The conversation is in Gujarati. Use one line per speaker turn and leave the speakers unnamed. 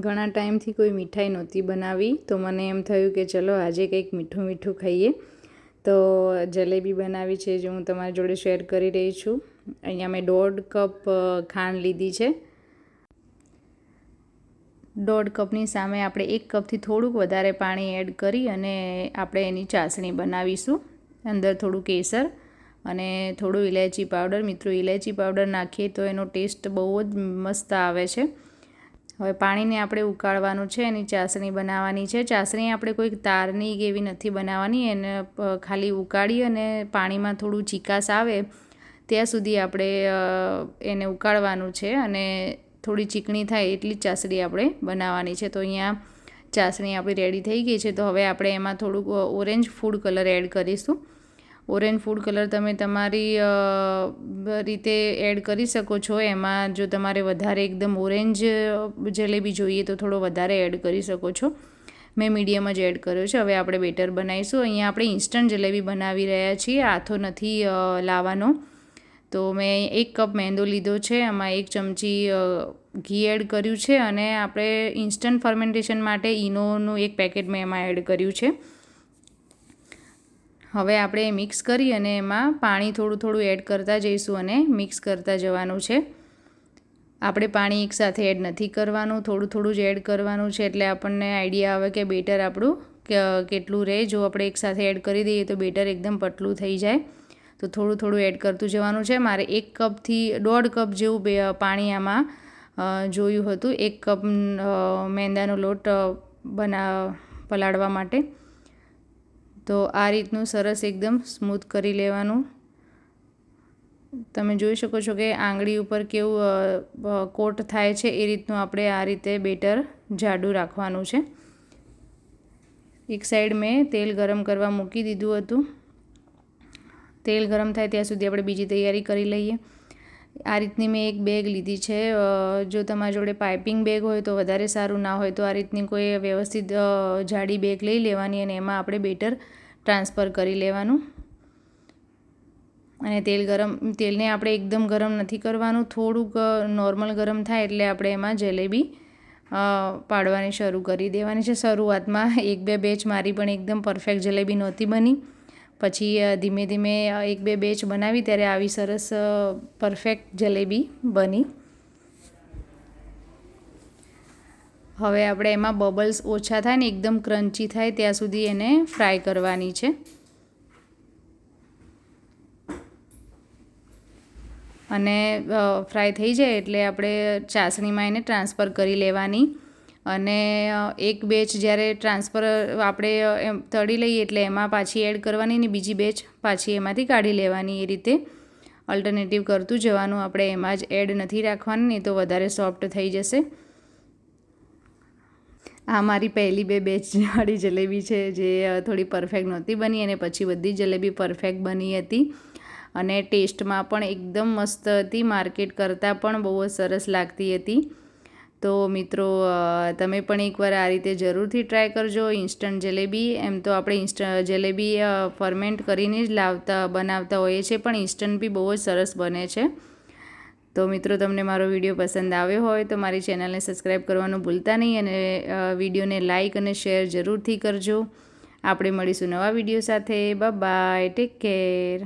ઘણા ટાઈમથી કોઈ મીઠાઈ નહોતી બનાવી, તો મને એમ થયું કે ચલો આજે કંઈક મીઠું મીઠું ખાઈએ. તો જલેબી બનાવી છે જે હું તમારી જોડે શેર કરી રહી છું. અહીંયા મેં દોઢ કપ ખાંડ લીધી છે. દોઢ કપની સામે આપણે એક કપથી થોડુંક વધારે પાણી એડ કરી અને આપણે એની ચાસણી બનાવીશું. અંદર થોડું કેસર અને થોડું ઇલાયચી પાવડર. મિત્રો ઇલાયચી પાવડર નાખીએ તો એનો ટેસ્ટ બહુ જ મસ્ત આવે છે. હવે પાણીને આપણે ઉકાળવાનું છે, એની ચાસણી બનાવવાની છે. ચાસણી આપણે કોઈક તારની કે એવી નથી બનાવવાની. એને ખાલી ઉકાળી અને પાણીમાં થોડું ચીકાસ આવે ત્યાં સુધી આપણે એને ઉકાળવાનું છે અને થોડી ચીકણી થાય એટલી જ ચાસણી આપણે બનાવવાની છે. તો અહીંયા ચાસણી આપણી રેડી થઈ ગઈ છે. તો હવે આપણે એમાં થોડુંક ઓરેન્જ ફૂડ કલર એડ કરીશું. ઓરેન્જ ફૂડ કલર તમે તમારી રીતે એડ કરી શકો છો. એમાં જો તમારે વધારે એકદમ ઓરેન્જ જલેબી જોઈએ તો થોડો વધારે એડ કરી શકો છો. મેં મીડિયમ જ એડ કર્યો છે. હવે આપણે બેટર બનાવીશું. અહીંયા આપણે ઇન્સ્ટન્ટ જલેબી બનાવી રહ્યા છીએ. આથો નથી લાવવાનો. તો મેં એક કપ મેંદો લીધો છે. એમાં એક ચમચી ઘી એડ કર્યું છે અને આપણે ઇન્સ્ટન્ટ ફર્મેન્ટેશન માટે ઈનોનું એક પેકેટ મેં એમાં એડ કર્યું છે. હવે આપણે મિક્સ કરી અને એમાં પાણી થોડું થોડું એડ કરતા જઈશું અને મિક્સ કરતા જવાનું છે. આપણે પાણી એકસાથે એડ નથી કરવાનું, થોડું થોડું જ એડ કરવાનું છે એટલે આપણને આઈડિયા આવે કે બેટર આપણું કેટલું રહે. જો આપણે એકસાથે એડ કરી દઈએ તો બેટર એકદમ પતલું થઈ જાય. તો થોડું થોડું એડ કરતું જવાનું છે. મારે એક કપથી દોઢ કપ જેવું પાણી આમાં જોયું હતું. એક કપ મેંદાનો લોટ બના, પલાળવા માટે. તો આ રીતનું સરસ એકદમ સ્મૂથ કરી લેવાનું. તમે જોઈ શકો છો કે આંગળી ઉપર કેવું કોટ થાય છે એ રીતનું આપણે આ રીતે બેટર જાડું રાખવાનું છે. એક સાઈડ મેં તેલ ગરમ કરવા મૂકી દીધું હતું. તેલ ગરમ થાય ત્યાં સુધી આપણે બીજી તૈયારી કરી લઈએ. આ રીતની મેં એક બેગ લીધી છે. જો તમારા જોડે પાઇપિંગ બેગ હોય તો વધારે સારું ના હોય તો આ રીતની કોઈ વ્યવસ્થિત જાડી બેગ લઈ લેવાની અને એમાં આપણે બેટર ટ્રાન્સફર કરી લેવાનું. અને તેલ ગરમ, તેલને આપણે એકદમ ગરમ નથી કરવાનું. થોડુંક નોર્મલ ગરમ થાય એટલે આપણે એમાં જલેબી પાડવાની શરૂ કરી દેવાની છે. શરૂઆતમાં એક બે બેચ મારી પણ એકદમ પરફેક્ટ જલેબી નહોતી બની. પછી ધીમે ધીમે એક બે બેચ બનાવી ત્યારે આવી સરસ પરફેક્ટ જલેબી બની. હવે આપણે એમાં બબલ્સ ઓછા થાય ને, એકદમ ક્રન્ચી થાય, ત્યાં સુધી એને ફ્રાય કરવાની છે. અને ફ્રાય થઈ જાય એટલે આપણે ચાસણીમાં એને ટ્રાન્સફર કરી લેવાની. અને એક બેચ જ્યારે ટ્રાન્સફર આપણે એમ તળી લઈએ એટલે એમાં પાછી એડ કરવાની ને બીજી બેચ પાછી એમાંથી કાઢી લેવાની એ રીતે. અલ્ટરનેટિવ કરતું જવાનું આપણે એમાં જ એડ નથી રાખવાની, નહીં તો વધારે સોફ્ટ થઈ જશે. આ મારી પહેલી બે બેચવાળી જલેબી છે, જે થોડી પરફેક્ટ નહોતી બની અને પછી બધી જલેબી પરફેક્ટ બની હતી. અને ટેસ્ટમાં પણ એકદમ મસ્ત હતી માર્કેટ કરતાં પણ બહુ જ સરસ લાગતી હતી. તો મિત્રો તમે પણ એકવાર આ રીતે જરૂરથી ટ્રાય કરજો ઇન્સ્ટન્ટ જલેબી. એમ તો આપણે ઇન્સ્ટ, જલેબી ફરમેન્ટ કરીને જ લાવતા, બનાવતા હોઈએ છીએ, પણ ઇન્સ્ટન્ટ બી બહુ જ સરસ બને છે. તો મિત્રો, તમને મારો વીડિયો પસંદ આવ્યો હોય તો મારી ચેનલને સબસ્ક્રાઈબ કરવાનું ભૂલતા નહીં અને વિડીયોને લાઇક અને શેર જરૂરથી કરજો. આપણે મળીશું નવા વીડિયો સાથે. બાય. Take care.